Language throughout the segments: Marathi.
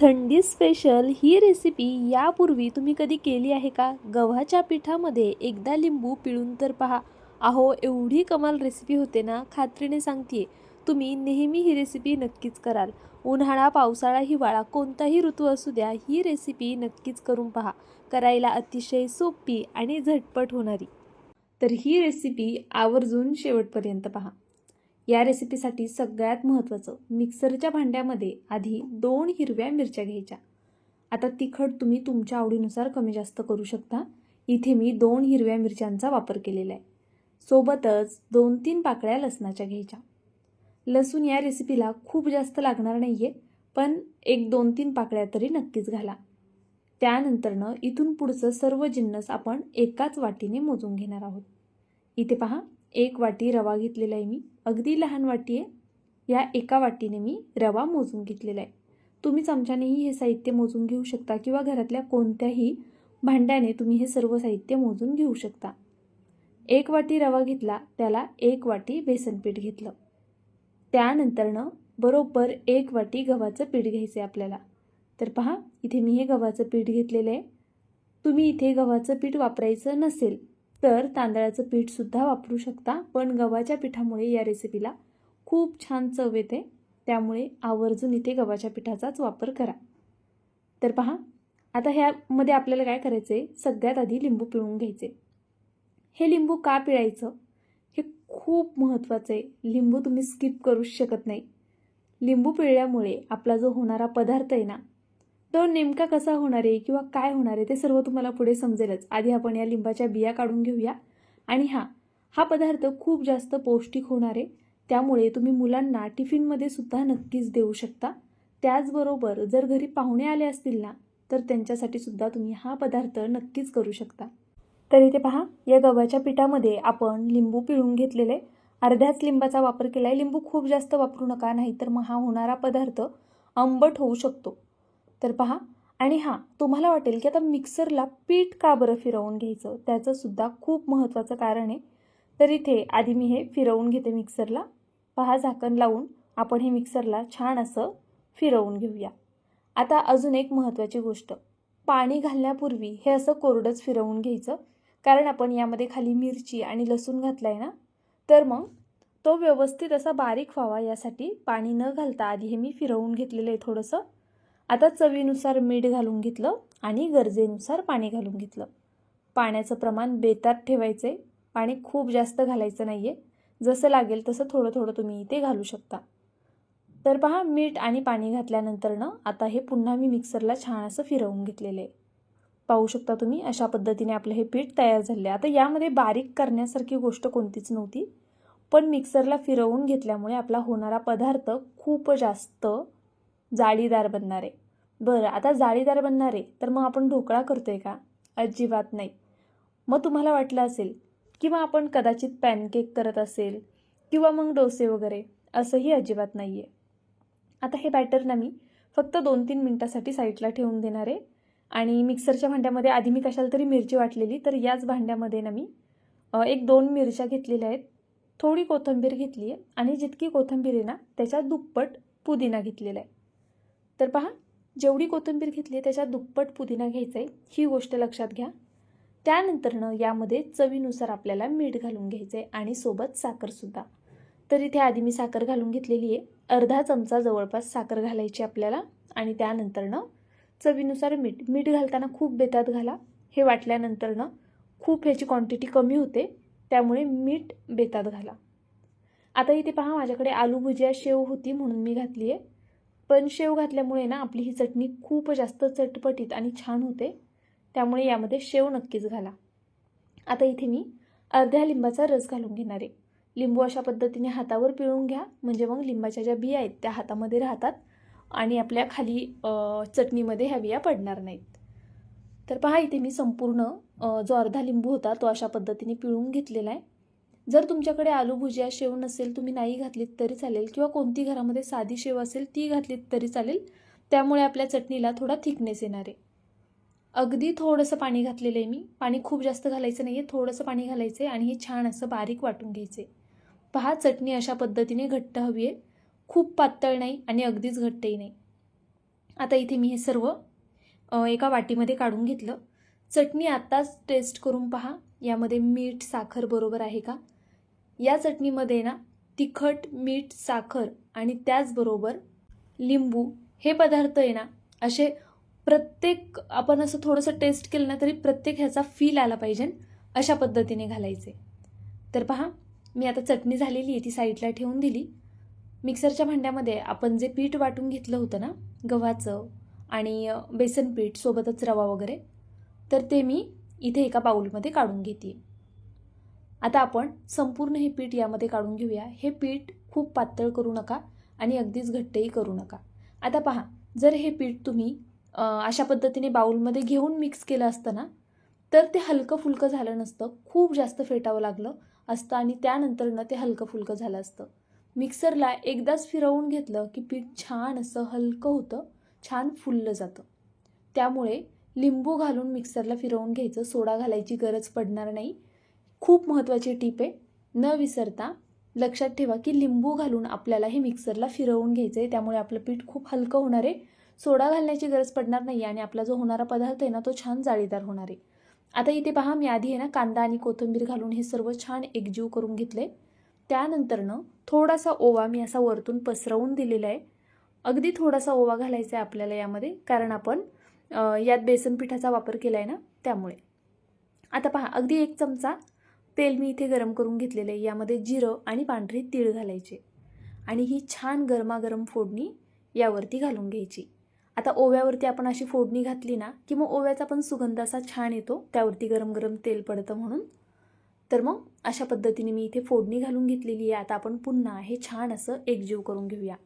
थंडी स्पेशल ही रेसिपी यापूर्वी तुम्ही कधी केली आहे का? गव्हाच्या पिठामध्ये एकदा लिंबू पिळून तर पहा. अहो एवढी कमाल रेसिपी होते ना खात्रीने सांगते तुम्ही नेहमी ही रेसिपी नक्कीच कराल. उन्हाळा पावसाळा हिवाळा कोणताही ऋतू असू द्या ही रेसिपी नक्कीच करून पहा. करायला अतिशय सोपी आणि झटपट होणारी. तर ही रेसिपी आवर्जून शेवटपर्यंत पहा. या रेसिपीसाठी सगळ्यात महत्त्वाचं मिक्सरच्या भांड्यामध्ये आधी दोन हिरव्या मिरच्या घ्यायच्या. आता तिखट तुम्ही तुमच्या आवडीनुसार कमी जास्त करू शकता. इथे मी दोन हिरव्या मिरच्यांचा वापर केलेला आहे. सोबतच दोन तीन पाकळ्या लसणाच्या घ्यायच्या. लसूण या रेसिपीला खूप जास्त लागणार नाही आहे पण एक दोन तीन पाकळ्या तरी नक्कीच घाला. त्यानंतरनं इथून पुढचं सर्व जिन्नस आपण एकाच वाटीने मोजून घेणार आहोत. इथे पहा एक वाटी रवा घेतलेला आहे मी. अगदी लहान वाटी आहे. या एका वाटीने मी रवा मोजून घेतलेला आहे. तुम्ही चमच्यानेही हे साहित्य मोजून घेऊ शकता किंवा घरातल्या कोणत्याही भांड्याने तुम्ही हे सर्व साहित्य मोजून घेऊ शकता. एक वाटी रवा घेतला त्याला एक वाटी बेसन पीठ घेतलं. त्यानंतरनं बरोबर एक वाटी गव्हाचं पीठ घ्यायचं आहे आपल्याला. तर पहा इथे मी हे गव्हाचं पीठ घेतलेलं आहे. तुम्ही इथे गव्हाचं पीठ वापरायचं नसेल तर तांदळाचं पीठसुद्धा वापरू शकता पण गव्हाच्या पिठामुळे या रेसिपीला खूप छान चव येते. त्यामुळे आवर्जून इथे गव्हाच्या पिठाचाच वापर करा. तर पहा आता ह्यामध्ये आपल्याला काय करायचं आहे सगळ्यात आधी लिंबू पिळून घ्यायचे. हे लिंबू का पिळायचं? हे खूप महत्त्वाचं आहे. लिंबू तुम्ही स्किप करूच शकत नाही. लिंबू पिळल्यामुळे आपला जो होणारा पदार्थ आहे ना तो नेमका कसा होणार आहे किंवा काय होणार आहे ते सर्व तुम्हाला पुढे समजेलच. आधी आपण या लिंबाच्या बिया काढून घेऊया. आणि हां हा पदार्थ खूप जास्त पौष्टिक होणार आहे. त्यामुळे तुम्ही मुलांना टिफिनमध्ये सुद्धा नक्कीच देऊ शकता. त्याचबरोबर जर घरी पाहुणे आले असतील ना तर त्यांच्यासाठी सुद्धा तुम्ही हा पदार्थ नक्कीच करू शकता. तर इथे पहा या गव्हाच्या पिठामध्ये आपण लिंबू पिळून घेतलेले. अर्ध्याच लिंबाचा वापर केला आहे लिंबू खूप जास्त वापरू नका नाहीतर मग हा होणारा पदार्थ आंबट होऊ शकतो. तर पहा. आणि हां तुम्हाला वाटेल की आता मिक्सरला पीठ का बरं फिरवून घ्यायचं? त्याचंसुद्धा खूप महत्त्वाचं कारण आहे. तर इथे आधी मी हे फिरवून घेते मिक्सरला पहा झाकण लावून आपण हे मिक्सरला छान असं फिरवून घेऊया. आता अजून एक महत्त्वाची गोष्ट. पाणी घालण्यापूर्वी हे असं कोरडंच फिरवून घ्यायचं. कारण आपण यामध्ये खाली मिरची आणि लसूण घातला आहे ना? तर मग तो व्यवस्थित असा बारीक व्हावा यासाठी पाणी न घालता आधी हे मी फिरवून घेतलेलं आहे थोडंसं. आता चवीनुसार मीठ घालून घेतलं आणि गरजेनुसार पाणी घालून घेतलं. पाण्याचं प्रमाण बेतात ठेवायचं आहे पाणी खूप जास्त घालायचं नाही आहे जसं लागेल तसं थोडं थोडं तुम्ही इथे घालू शकता. तर पहा मीठ आणि पाणी घातल्यानंतरनं आता हे पुन्हा मी मिक्सरला छान असं फिरवून घेतलेलं आहे. पाहू शकता तुम्ही अशा पद्धतीने आपलं हे पीठ तयार झाले आता यामध्ये बारीक करण्यासारखी गोष्ट कोणतीच नव्हती. पण मिक्सरला फिरवून घेतल्यामुळे आपला होणारा पदार्थ खूप जास्त जाळीदार बनणार आहे. बरं आता जाळीदार बनणार आहे तर मग आपण ढोकळा करतो आहे का? अजिबात नाही. मग तुम्हाला वाटलं असेल किंवा आपण कदाचित पॅनकेक करत असेल किंवा मग डोसे वगैरे असंही अजिबात नाही आहे आता हे बॅटर ना मी फक्त दोन तीन मिनटासाठी साईडला ठेवून देणार आहे. आणि मिक्सरच्या भांड्यामध्ये आधी मी कशाला तरी मिरची वाटलेली तर याच भांड्यामध्ये ना मी एक दोन मिरच्या घेतलेल्या आहेत. थोडी कोथिंबीर घेतली आहे आणि जितकी कोथिंबीर आहे ना त्याच्या दुप्पट पुदिना घेतलेला आहे. तर पहा जेवढी कोथिंबीर घेतली आहे त्याच्या दुप्पट पुदिना घ्यायचा आहे. ही गोष्ट लक्षात घ्या. त्यानंतरनं यामध्ये चवीनुसार आपल्याला मीठ घालून घ्यायचं आहे आणि सोबत साखरसुद्धा तर इथे आधी मी साखर घालून घेतलेली आहे. अर्धा चमचा जवळपास साखर घालायची आपल्याला आणि त्यानंतरनं चवीनुसार मीठ. मीठ घालताना खूप बेतात घाला. हे वाटल्यानंतरनं खूप ह्याची क्वांटिटी कमी होते त्यामुळे मीठ बेतात घाला. आता इथे पहा माझ्याकडे आलू भुजिया शेव होती म्हणून मी घातली आहे. पण शेव घातल्यामुळे ना आपली ही चटणी खूप जास्त चटपटीत आणि छान होते. त्यामुळे यामध्ये शेव नक्कीच घाला. आता इथे मी अर्ध्या लिंबाचा रस घालून घेणार आहे. लिंबू अशा पद्धतीने हातावर पिळून घ्या. म्हणजे मग लिंबाच्या ज्या बिया आहेत त्या हातामध्ये राहतात आणि आपल्या खाली चटणीमध्ये ह्या बिया पडणार नाहीत. तर पहा इथे मी संपूर्ण जो अर्धा लिंबू होता तो अशा पद्धतीने पिळून घेतलेला आहे. जर तुमच्याकडे आलू भुजिया शेव नसेल तुम्ही नाही घातलीत तरी चालेल किंवा कोणती घरामध्ये साधी शेव असेल ती घातलीत तरी चालेल. त्यामुळे आपल्या चटणीला थोडा थिकनेस येणार आहे. अगदी थोडंसं पाणी घातलेलं आहे मी. पाणी खूप जास्त घालायचं नाही आहे थोडंसं पाणी घालायचं आहे आणि हे छान असं बारीक वाटून घ्यायचं आहे पहा चटणी अशा पद्धतीने घट्ट हवी आहे. खूप पातळ नाही आणि अगदीच घट्टही नाही. आता इथे मी हे सर्व एका वाटीमध्ये काढून घेतलं. चटणी आत्ताच टेस्ट करून पहा. यामध्ये मीठ साखर बरोबर आहे का? या चटणीमध्ये ना तिखट मीठ साखर आणि त्याचबरोबर लिंबू हे पदार्थ आहे ना असे प्रत्येक आपण असं थोडंसं टेस्ट केलं ना तरी प्रत्येक ह्याचा फील आला पाहिजे अशा पद्धतीने घालायचे. तर पहा मी आता चटणी झालेली आहे ती साईडला ठेवून दिली. मिक्सरच्या भांड्यामध्ये आपण जे पीठ वाटून घेतलं होतं ना गव्हाचं आणि बेसन पीठ सोबतच रवा वगैरे तर ते मी इथे एका बाऊलमध्ये काढून घेते. आता आपण संपूर्ण हे पीठ यामध्ये काढून घेऊया. हे पीठ खूप पातळ करू नका आणि अगदीच घट्टही करू नका. आता पहा जर हे पीठ तुम्ही अशा पद्धतीने बाऊलमध्ये घेऊन मिक्स केलं असतं ना तर ते हलकं फुलकं झालं नसतं. खूप जास्त फेटावं लागलं असतं आणि त्यानंतरनं ते हलकं फुलकं झालं असतं. मिक्सरला एकदाच फिरवून घेतलं की पीठ छान असं हलकं होतं छान फुललं जातं. त्यामुळे लिंबू घालून मिक्सरला फिरवून घ्यायचं. सोडा घालायची गरज पडणार नाही. खूप महत्त्वाची टीप आहे. न विसरता लक्षात ठेवा की लिंबू घालून आपल्याला हे मिक्सरला फिरवून घ्यायचं आहे त्यामुळे आपलं पीठ खूप हलकं होणार आहे. सोडा घालण्याची गरज पडणार नाही आणि आपला जो होणारा पदार्थ आहे ना तो छान जाळीदार होणार आहे. आता इथे पहा मी आधी आहे ना कांदा आणि कोथिंबीर घालून हे सर्व छान एकजीव करून घेतले त्यानंतरनं थोडासा ओवा मी असा वरतून पसरवून दिलेला आहे. अगदी थोडासा ओवा घालायचा आहे आपल्याला यामध्ये कारण आपण यात बेसन पिठाचा वापर केला आहे ना त्यामुळे. आता पहा अगदी एक चमचा तेल मी इथे गरम करून घेतलेलं आहे. यामध्ये जिरं आणि पांढरी तीळ घालायचे. आणि ही छान गरमागरम फोडणी यावरती घालून घ्यायची. आता ओव्यावरती आपण अशी फोडणी घातली ना की मग ओव्याचा पण सुगंध असा छान येतो. त्यावरती गरम गरम तेल पडतं म्हणून. तर मग अशा पद्धतीने मी इथे फोडणी घालून घेतलेली आहे. आता आपण पुन्हा हे छान असं एकजीव करून घेऊया.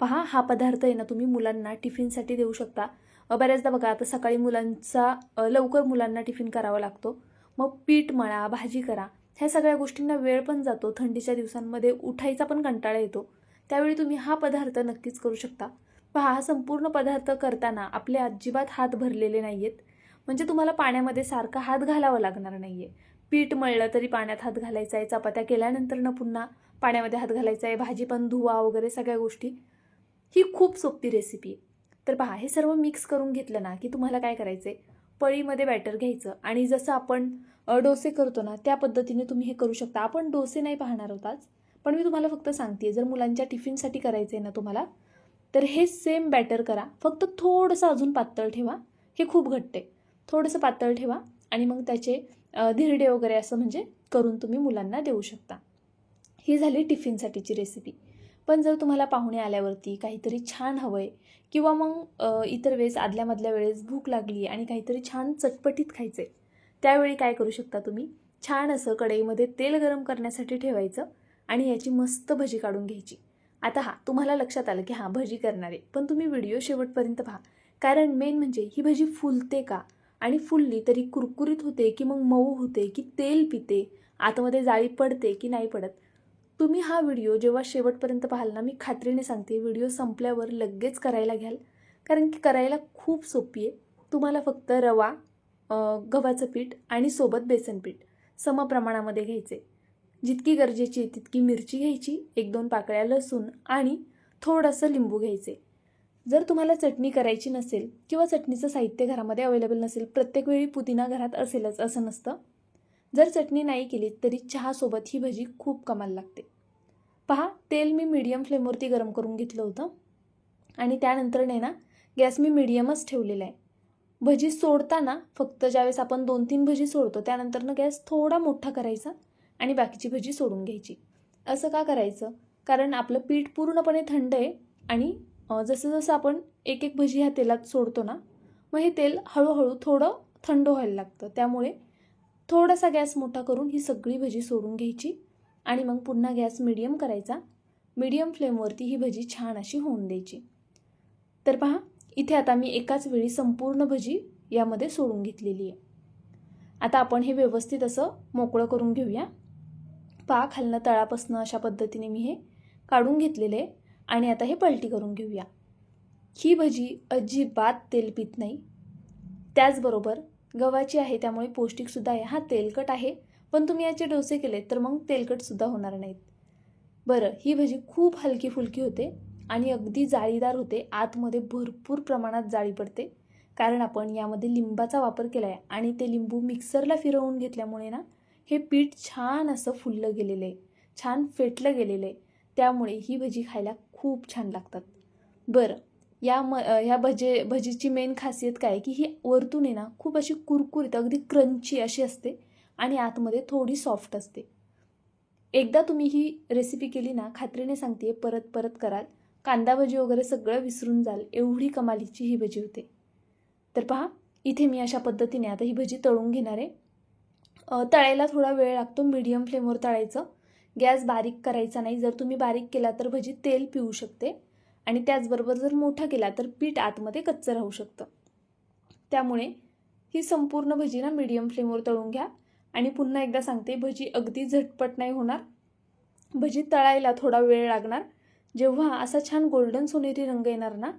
पहा हा पदार्थ आहे ना तुम्ही मुलांना टिफिनसाठी देऊ शकता. बऱ्याचदा बघा आता सकाळी मुलांचा लवकर मुलांना टिफिन करावा लागतो. मग पीठ मळा भाजी करा. ह्या सगळ्या गोष्टींना वेळ पण जातो. थंडीच्या दिवसांमध्ये उठायचा पण कंटाळा येतो. त्यावेळी तुम्ही हा पदार्थ नक्कीच करू शकता. पहा हा संपूर्ण पदार्थ करताना आपले अजिबात हात भरलेले नाही आहेत म्हणजे तुम्हाला पाण्यामध्ये सारखा हात घालावा लागणार नाही आहे पीठ मळलं तरी पाण्यात हात घालायचा आहे चपात्या केल्यानंतरनं पुन्हा पाण्यामध्ये हात घालायचा आहे भाजी पण धुवा वगैरे सगळ्या गोष्टी. ही खूप सोपी रेसिपी आहे तर पहा हे सर्व मिक्स करून घेतलं ना की तुम्हाला काय करायचं आहे पळीमध्ये बॅटर घ्यायचं आणि जसं आपण डोसे करतो ना त्या पद्धतीने तुम्ही हे करू शकता. आपण डोसे नाही पाहणार आहोत पण मी तुम्हाला फक्त सांगते जर मुलांच्या टिफिनसाठी करायचं आहे ना तुम्हाला तर हे सेम बॅटर करा. फक्त थोडंसं अजून पातळ ठेवा हे खूप घट्ट आहे. थोडंसं पातळ ठेवा आणि मग त्याचे धिरडे वगैरे असं म्हणजे करून तुम्ही मुलांना देऊ शकता. ही झाली टिफिनसाठीची रेसिपी पण जर तुम्हाला पाहुणे आल्यावरती काहीतरी छान हवं आहे किंवा मग इतर वेळेस आदल्यामधल्या वेळेस भूक लागली आणि काहीतरी छान चटपटीत खायचं आहे त्यावेळी काय करू शकता तुम्ही? छान असं कढईमध्ये तेल गरम करण्यासाठी ठेवायचं आणि याची मस्त भजी काढून घ्यायची. आता हा तुम्हाला लक्षात आलं की हां भजी करणार. आहे पण तुम्ही व्हिडिओ शेवटपर्यंत पहा. कारण मेन म्हणजे ही भजी फुलते का? आणि फुलली तरी कुरकुरीत होते की मग मऊ होते की तेल पिते? आतमध्ये जाळी पडते की नाही पडत? तुम्ही हा व्हिडिओ जेव्हा शेवटपर्यंत पाहाल ना मी खात्रीने सांगते व्हिडिओ संपल्यावर लगेच करायला घ्याल. कारण की करायला खूप सोपी आहे. तुम्हाला फक्त रवा गव्हाचं पीठ आणि सोबत बेसन पीठ समप्रमाणामध्ये घ्यायचे. जितकी गरजेची आहे तितकी मिरची घ्यायची एक दोन पाकळ्या लसूण आणि थोडंसं लिंबू घ्यायचे. जर तुम्हाला चटणी करायची नसेल किंवा चटणीचं साहित्य घरामध्ये अवेलेबल नसेल प्रत्येक वेळी पुदिना घरात असेलच असं नसतं. जर चटणी नाही केली तरी चहासोबत ही भजी खूप कमाल लागते. पहा तेल मी मीडियम फ्लेमवरती गरम करून घेतलं होतं. आणि त्यानंतर ना गॅस मी मीडियमच ठेवलेला आहे. भजी सोडताना फक्त ज्यावेळेस आपण दोन तीन भजी सोडतो त्यानंतरनं गॅस थोडा मोठा करायचा आणि बाकीची भजी सोडून घ्यायची. असं का करायचं? कारण आपलं पीठ पूर्णपणे थंड आहे आणि जसं जसं आपण एक एक भजी ह्या तेलात सोडतो ना मग हे तेल हळूहळू थोडं थंड व्हायला लागतं. त्यामुळे थोडासा गॅस मोठा करून ही सगळी भजी सोडून घ्यायची आणि मग पुन्हा गॅस मिडियम करायचा. मिडियम फ्लेमवरती ही भजी छान अशी होऊन द्यायची. तर पहा इथे आता मी एकाच वेळी संपूर्ण भजी यामध्ये सोडून घेतलेली आहे. आता आपण हे व्यवस्थित असं मोकळं करून घेऊया. पाक हलणं तळापासनं अशा पद्धतीने मी हे काढून घेतलेले आहे आणि आता हे पलटी करून घेऊया. ही भजी अजिबात तेल पित नाही. त्याचबरोबर गव्हाची आहे त्यामुळे पौष्टिकसुद्धा आहे. हा तेलकट आहे पण तुम्ही याचे डोसे केले तर मग तेलकटसुद्धा होणार नाहीत. बरं ही भजी खूप हलकी फुलकी होते. आणि अगदी जाळीदार होते. आतमध्ये भरपूर प्रमाणात जाळी पडते. कारण आपण यामध्ये लिंबाचा वापर केला आहे आणि ते लिंबू मिक्सरला फिरवून घेतल्यामुळे ना हे पीठ छान असं फुललं गेलेलं आहे. छान फेटलं गेलेलं आहे. त्यामुळे ही भजी खायला खूप छान लागतात. बरं या म ह्या भजे भजीची मेन खासियत काय आहे की ही वरतून आहे ना खूप अशी कुरकुरीत अगदी क्रंची अशी असते आणि आतमध्ये थोडी सॉफ्ट असते. एकदा तुम्ही ही रेसिपी केली ना खात्रीने सांगते परत परत कराल. कांदा भजी वगैरे सगळं विसरून जाल एवढी कमालीची ही भजी होते. तर पहा इथे मी अशा पद्धतीने आता ही भजी तळून घेणार आहे. तळायला थोडा वेळ लागतो मीडियम फ्लेमवर तळायचं. गॅस बारीक करायचा नाही जर तुम्ही बारीक केला तर भजी तेल पिऊ शकते. आणि त्याचबरोबर जर मोठा केला तर पीठ आतमध्ये कच्चं राहू शकतं. त्यामुळे ही संपूर्ण भजी ना मीडियम फ्लेमवर तळून घ्या. आणि पुन्हा एकदा सांगते भजी अगदी झटपट नाही होणार. भजी तळायला थोडा वेळ लागणार. जेव्हा असा छान गोल्डन सोनेरी रंग येणार ना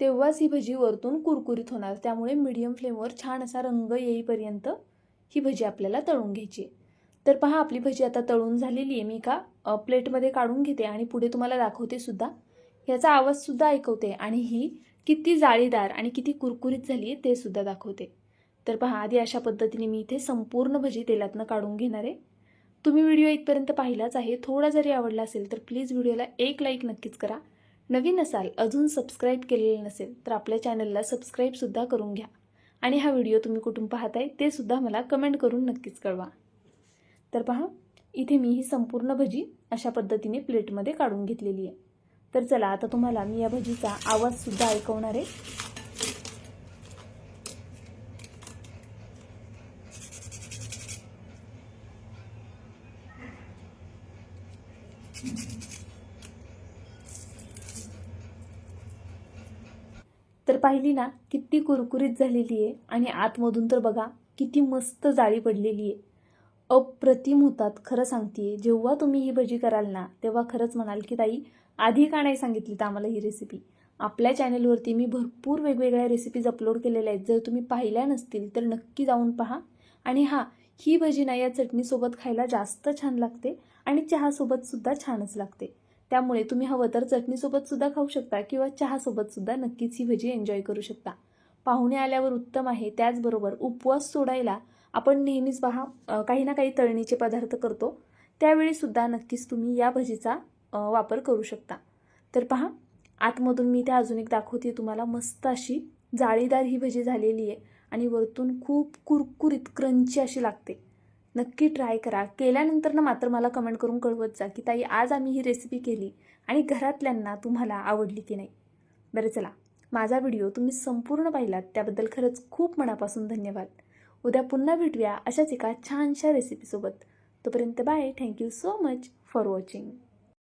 तेव्हाच ही भजी वरतून कुरकुरीत होणार. त्यामुळे मीडियम फ्लेमवर छान असा रंग येईपर्यंत ही भजी आपल्याला तळून घ्यायची. आहे. तर पहा आपली भजी आता तळून झालेली आहे. मी का प्लेटमध्ये काढून घेते आणि पुढे तुम्हाला दाखवते सुद्धा. ह्याचा आवाजसुद्धा ऐकवते आणि ही किती जाळीदार आणि किती कुरकुरीत झाली आहे ते सुद्धा दाखवते. तर पहा आधी अशा पद्धतीने मी इथे संपूर्ण भजी तेलातनं काढून घेणार आहे. तुम्ही व्हिडिओ इथपर्यंत पाहिलाच आहे थोडा जरी आवडला असेल तर प्लीज व्हिडिओला एक लाईक नक्कीच करा. नवीन असाल अजून सबस्क्राईब केलेलं नसेल तर आपल्या चॅनलला सबस्क्राईबसुद्धा करून घ्या. आणि हा व्हिडिओ तुम्ही कुठून पाहताय ते सुद्धा मला कमेंट करून नक्कीच कळवा. तर पहा इथे मी ही संपूर्ण भजी अशा पद्धतीने प्लेटमध्ये काढून घेतलेली आहे. तर चला आता तुम्हाला मी या भजीचा आवाजसुद्धा ऐकवणार आहे. तर पाहिली ना किती कुरकुरीत झालेली आहे. आणि आतमधून तर बघा किती मस्त जाळी पडलेली आहे. अप्रतिम होतात खरं सांगते जेव्हा तुम्ही ही भजी कराल ना तेव्हा खरंच म्हणाल की ताई आधी का नाही सांगितली तर आम्हाला ही रेसिपी आपल्या चॅनलवरती मी भरपूर वेगवेगळ्या रेसिपीज अपलोड केलेल्या आहेत. जर तुम्ही पाहिल्या नसतील तर नक्की जाऊन पहा. आणि हां ही भजी ना या चटणीसोबत खायला जास्त छान लागते आणि चहासोबतसुद्धा छानच लागते. त्यामुळे तुम्ही हवं तर चटणीसोबत सुद्धा खाऊ शकता किंवा चहासोबत सुद्धा नक्कीच ही भजी एन्जॉय करू शकता. पाहुणे आल्यावर उत्तम आहे. त्याचबरोबर उपवास सोडायला आपण नेहमीच पहा काही ना काही तळणीचे पदार्थ करतो. त्यावेळी सुद्धा नक्कीच तुम्ही या भजीचा वापर करू शकता. तर पहा आतमधून मी त्या अजून एक दाखवते तुम्हाला मस्त अशी जाळीदार ही भजी झालेली आहे आणि वरतून खूप कुरकुरीत क्रंची अशी लागते. नक्की ट्राय करा. केल्यानंतर ना मात्र मला कमेंट करून कळवत जा की ताई आज आम्ही ही रेसिपी केली आणि घरातल्यांना तुम्हाला आवडली की नाही. बरं चला माझा व्हिडिओ तुम्ही संपूर्ण पाहिलात त्याबद्दल खरंच खूप मनापासून धन्यवाद. उद्या पुन्हा भेटूया अशाच एका छानशा रेसिपीसोबत तोपर्यंत bye thank you so much for watching